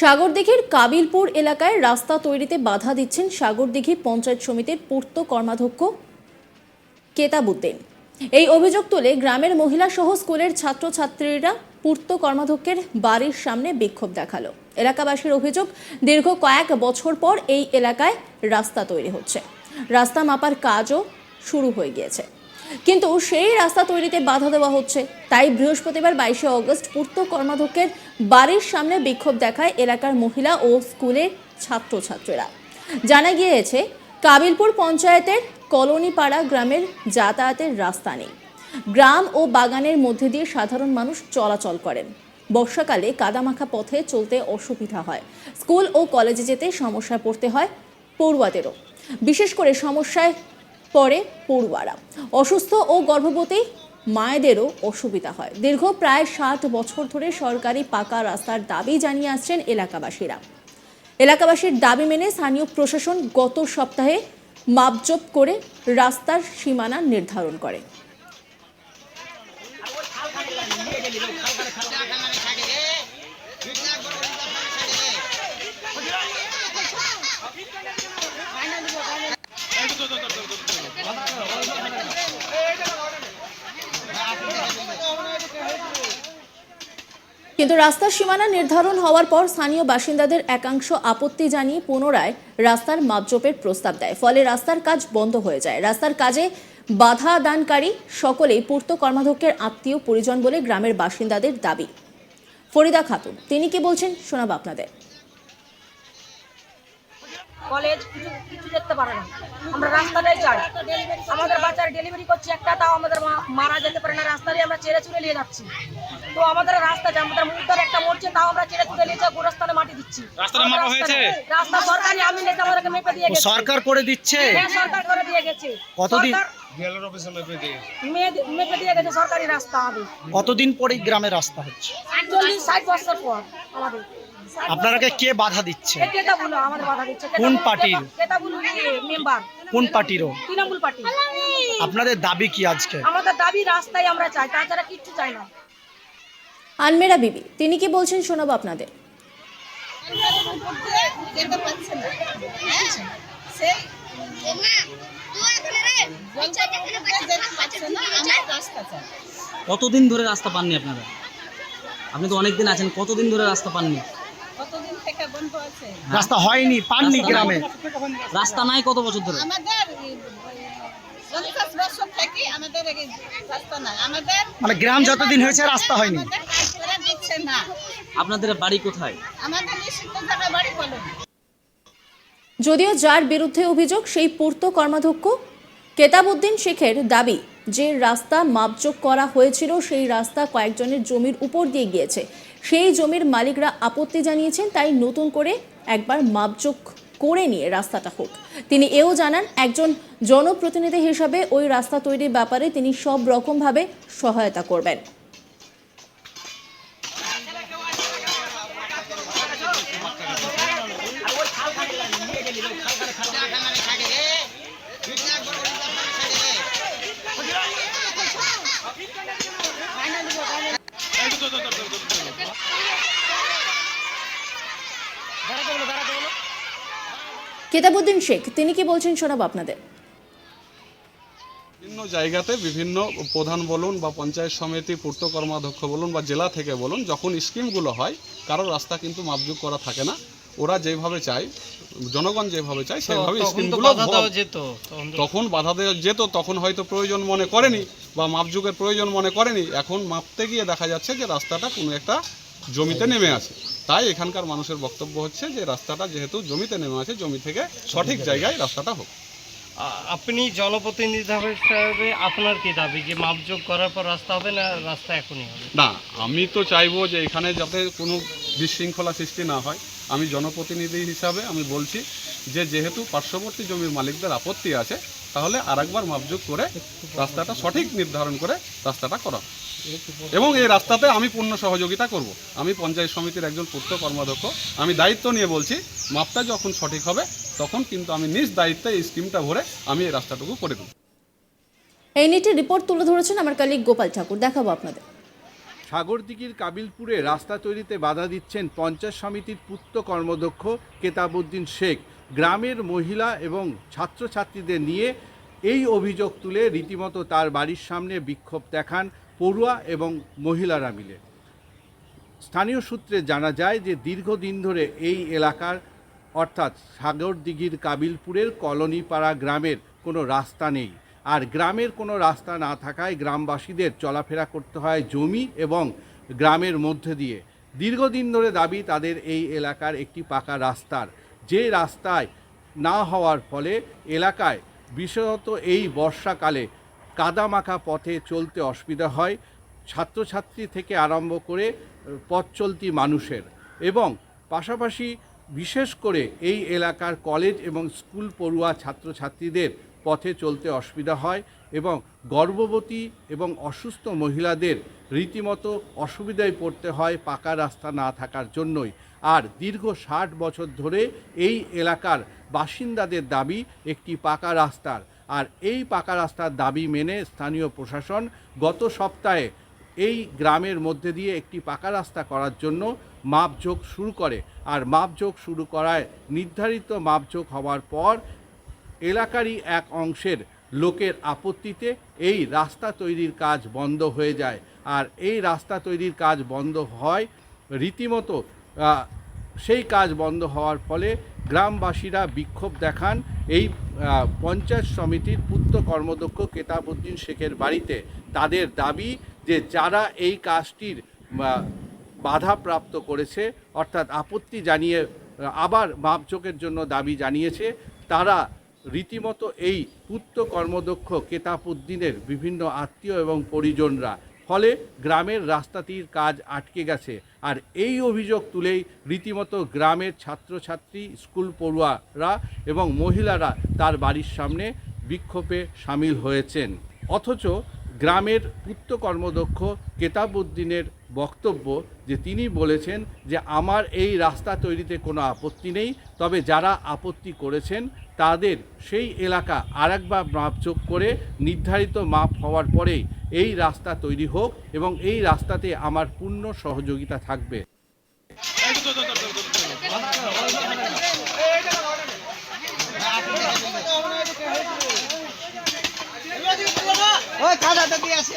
সাগরদিঘির কাবিলপুর এলাকায় রাস্তা তৈরিতে বাধা দিচ্ছেন সাগরদিঘি পঞ্চায়েত সমিতির পূর্ত কর্মাধ্যক্ষ কেতাবুদ্দিন। এই অভিযোগ তুলে গ্রামের মহিলা সহ স্কুলের ছাত্রছাত্রীরা পূর্ত কর্মাধ্যক্ষের বাড়ির সামনে বিক্ষোভ দেখাল। এলাকাবাসীর অভিযোগ, দীর্ঘ কয়েক বছর পর এই এলাকায় রাস্তা তৈরি হচ্ছে। রাস্তা মাপার কাজও শুরু হয়ে গিয়েছে। কিন্তু সেই রাস্তা তৈরিতে বাধা দেওয়া হচ্ছে। তাই বৃহস্পতিবার বাইশে অগস্ট পূর্ত কর্মাধ্যক্ষের বাড়ির সামনে বিক্ষোভ দেখায় এলাকার মহিলা ও স্কুলের ছাত্রছাত্রীরা। জানা গিয়েছে, কাবিলপুর পঞ্চায়েতের কলোনিপাড়া গ্রামের যাতায়াতের রাস্তা নেই। গ্রাম ও বাগানের মধ্যে দিয়ে সাধারণ মানুষ চলাচল করেন। বর্ষাকালে কাদামাখা পথে চলতে অসুবিধা হয়। স্কুল ও কলেজে যেতে সমস্যায় পড়তে হয় পড়ুয়াদেরও। বিশেষ করে সমস্যায় পড়ে পড়ুয়ারা। অসুস্থ ও গর্ভবতী মায়েদেরও অসুবিধা হয়। দীর্ঘ প্রায় সাত বছর ধরে সরকারি পাকা রাস্তার দাবি জানিয়ে আসছেন এলাকাবাসীরা। এলাকাবাসীর দাবি মেনে স্থানীয় প্রশাসন গত সপ্তাহে মাপজোপ করে রাস্তার সীমানা নির্ধারণ করে। কিন্তু রাস্তার সীমানা নির্ধারণ হওয়ার পর স্থানীয় বাসিন্দাদের একাংশ আপত্তি জানিয়ে পুনরায় রাস্তার মাপজোপের প্রস্তাব দেয়। ফলে রাস্তার কাজ বন্ধ হয়ে যায়। রাস্তার কাজে বাধা দানকারী সকলেই পূর্ত কর্মাধ্যক্ষের আত্মীয়, পরিজন বলে গ্রামের বাসিন্দাদের দাবি। ফরিদা খাতুন, তিনি কি বলছেন শোনাব আপনাদের। কলেজ কিছু কিছু দেখতে পারে না। আমরা রাস্তাটাই চাই। আমাদের বাচ্চারা ডেলিভারি করছে একটা তাও আমাদের মারা যেতে পারে না। রাস্তা দিয়ে আমরা চেড়ে চুড়ে নিয়ে যাচ্ছি। তো আমাদের রাস্তা চাই। আমাদের মুখদার একটা মরছে তাও আমরা চেড়ে চুড়ে নিয়ে যাই গোরস্থানে মাটি দিচ্ছি? রাস্তা সরকারি আমি নেতা আমাদেরকে মেপে দিয়ে গেছে। সরকার করে দিচ্ছে? হ্যাঁ, সরকার করে দিয়ে গেছে। কতদিন? সরকার মেয়ে- মেপে দিয়ে গেছে সরকারি রাস্তা কতদিন পরে গ্রামে রাস্তা হচ্ছে? ষাট বছর পর আমাদের। আপনারাকে কে বাধা দিচ্ছে? এই কেতাবুলো আমাদের বাধা দিচ্ছে। কোন পার্টির? কোন পার্টিরও? তৃণমূল পার্টি। আপনাদের দাবি কি আজকে? আমাদের দাবি রাস্তায় আমরা চাই তাছাড়া কিচ্ছু চাই না। আনমেরা বিবি তিনি কি বলছেন শোনাবো আপনাদের? কতদিন ধরে রাস্তা পাননি আপনারা? আপনি তো অনেকদিন আছেন কতদিন ধরে রাস্তা পাননি কতদিন থেকে বন্ধ আছে রাস্তা হয়নি পাননি গ্রামে। রাস্তা নাই কত বছর ধরে? আমাদের পঞ্চাশ বছর থেকে আমাদের রাস্তা নাই। আমাদের মানে গ্রাম যতদিন হয়েছে রাস্তা হয়নি। না। আপনাদের বাড়ি কোথায়? আমাদের নিষিদ্ধ জায়গায় বাড়ি বলেন যদিও যার বিরুদ্ধে অভিযোগ সেই পূর্ত কর্মাধ্যক্ষ কেতাবউদ্দিন শেখের দাবি। যে রাস্তা মাপযোগ করা হয়েছিল, সেই রাস্তা কয়েকজনের জমির উপর দিয়ে গিয়েছে। সেই জমির মালিকরা আপত্তি জানিয়েছেন, তাই নতুন করে একবার মাপযোগ করে নিয়ে রাস্তাটা হোক। তিনি এও জানান, একজন জনপ্রতিনিধি হিসাবে ওই রাস্তা তৈরির ব্যাপারে তিনি সব রকমভাবে সহায়তা করবেন। কেতাবউদ্দিন শেখ, তিনি কি বলছেন শোনাব আপনাদের? বিভিন্ন জায়গাতে বিভিন্ন প্রধান বলুন বা পঞ্চায়েত সমিতি, পূর্ত কর্মাধ্যক্ষ বলুন বা জেলা থেকে বলুন, যখন স্কিমগুলো হয়, কারও রাস্তা কিন্তু মাপজুক করা থাকে না। ওরা যেভাবে চায় জনগণ যেভাবে চায় সেভাবে স্কিমগুলো তখন বাধা দেওয়া যেত তখন হয়তো প্রয়োজন মনে করেনি বা মাপজুকের প্রয়োজন মনে করেনি। এখন মাপতে গিয়ে দেখা যাচ্ছে যে রাস্তাটা কোনো একটা জমিতে নেমে আছে। তাই এখানকার মানুষের বক্তব্য হচ্ছে যে রাস্তাটা যেহেতু জমিতে নেমে আছে জমি থেকে সঠিক জায়গায় রাস্তাটা হোক। আপনি জনপ্রতিনিধি হিসাবে আপনার কি দাবি? যে মাপযোগ করার পর রাস্তা হবে না রাস্তা এখনই হবে? না আমি তো চাইব যে এখানে যাতে কোনো বিশৃঙ্খলা সৃষ্টি না হয়। আমি জনপ্রতিনিধি হিসাবে আমি বলছি যে যেহেতু পার্শ্ববর্তী জমির মালিকদের আপত্তি আছে, তাহলে আরেকবার মাপযোগ করে রাস্তাটা সঠিক নির্ধারণ করে রাস্তাটা করা। এবং এই রাস্তাতে আমি পূর্ণ সহযোগিতা করব। আমি পঞ্চায়েত সমিতির একজন পূর্ত কর্মাধ্যক্ষ। আমি দায়িত্ব নিয়ে বলছি, মাপটা যখন সঠিক হবে, তখন কিন্তু আমি নিজ দায়িত্বে এই স্কিমটা ভরে আমি এই রাস্তাটুকু করে দেবো। এই নিয়ে রিপোর্ট তুলে ধরেছেন আমার কালিক গোপাল ঠাকুর। দেখাবো আপনাদের। সাগরদিঘির কাবিলপুরে রাস্তা তৈরিতে বাধা দিচ্ছেন পঞ্চায়েত সমিতির পূর্ত কর্মদক্ষ কেতাবুদ্দিন শেখ। গ্রামের মহিলা এবং ছাত্রছাত্রীদের নিয়ে এই অভিযোগ তুলে রীতিমতো তার বাড়ির সামনে বিক্ষোভ দেখান পড়ুয়া এবং মহিলারা মিলে। স্থানীয় সূত্রে জানা যায় যে দীর্ঘদিন ধরে এই এলাকার অর্থাৎ সাগরদিঘির কাবিলপুরের কলোনিপাড়া গ্রামের কোনো রাস্তা নেই। আর গ্রামের কোনো রাস্তা না থাকায় গ্রামবাসীদের চলাফেরা করতে হয় জমি এবং গ্রামের মধ্যে দিয়ে। দীর্ঘদিন ধরে দাবি তাদের এই এলাকার একটি পাকা রাস্তার। যে রাস্তায় না হওয়ার ফলে এলাকায় বিশেষত এই বর্ষাকালে কাদামাখা পথে চলতে অসুবিধা হয়। ছাত্রছাত্রী থেকে আরম্ভ করে পথ চলতি মানুষের এবং পাশাপাশি বিশেষ করে এই এলাকার কলেজ এবং স্কুল পড়ুয়া ছাত্রছাত্রীদের পথে চলতে অসুবিধা হয় এবং গর্ভবতী এবং অসুস্থ মহিলাদের রীতিমতো অসুবিধায় পড়তে হয় পাকা রাস্তা না থাকার জন্যই। আর দীর্ঘ ষাট বছর ধরে এই এলাকার বাসিন্দাদের দাবি একটি পাকা রাস্তার। আর এই পাকা রাস্তার দাবি মেনে স্থানীয় প্রশাসন গত সপ্তাহে এই গ্রামের মধ্যে দিয়ে একটি পাকা রাস্তা করার জন্য মাপযোগ শুরু করে। আর মাপযোগ শুরু করায় নির্ধারিত মাপযোগ হওয়ার পর এলাকারই এক অংশের লোকের আপত্তিতে এই রাস্তা তৈরির কাজ বন্ধ হয়ে যায়। আর এই রাস্তা তৈরির কাজ বন্ধ হয় রীতিমতো সেই কাজ বন্ধ হওয়ার ফলে গ্রামবাসীরা বিক্ষোভ দেখান। এই পঞ্চায়েত সমিতির পুত্র কর্মদক্ষ কেতাবুদ্দিন শেখের বাড়িতে তাদের দাবি যে যারা এই কাজটির বাধাপ্রাপ্ত করেছে, অর্থাৎ আপত্তি জানিয়ে, আবার মাপযোগের জন্য দাবি জানিয়েছে, তারা রীতিমতো এই পূর্ত কর্মদক্ষ কেতাবুদ্দিনের বিভিন্ন আত্মীয় এবং পরিজনরা। ফলে গ্রামের রাস্তাটির কাজ আটকে গেছে। আর এই অভিযোগ তুলেই রীতিমতো গ্রামের ছাত্রছাত্রী, স্কুল পড়ুয়ারা এবং মহিলারা তার বাড়ির সামনে বিক্ষোভে সামিল হয়েছেন। অথচ গ্রামের পূর্ত কর্মদক্ষ কেতাবুদ্দিনের বক্তব্য যে তিনি বলেছেন যে আমার এই রাস্তা তৈরিতে কোনো আপত্তি নেই, তবে যারা আপত্তি করেছেন তাদের সেই এলাকা আরেকবার মাপযোগ করে নির্ধারিত মাপ হওয়ার পরেই এই রাস্তা তৈরি হোক এবং এই রাস্তাতে আমার পূর্ণ সহযোগিতা থাকবে। ওই দিয়ে আসে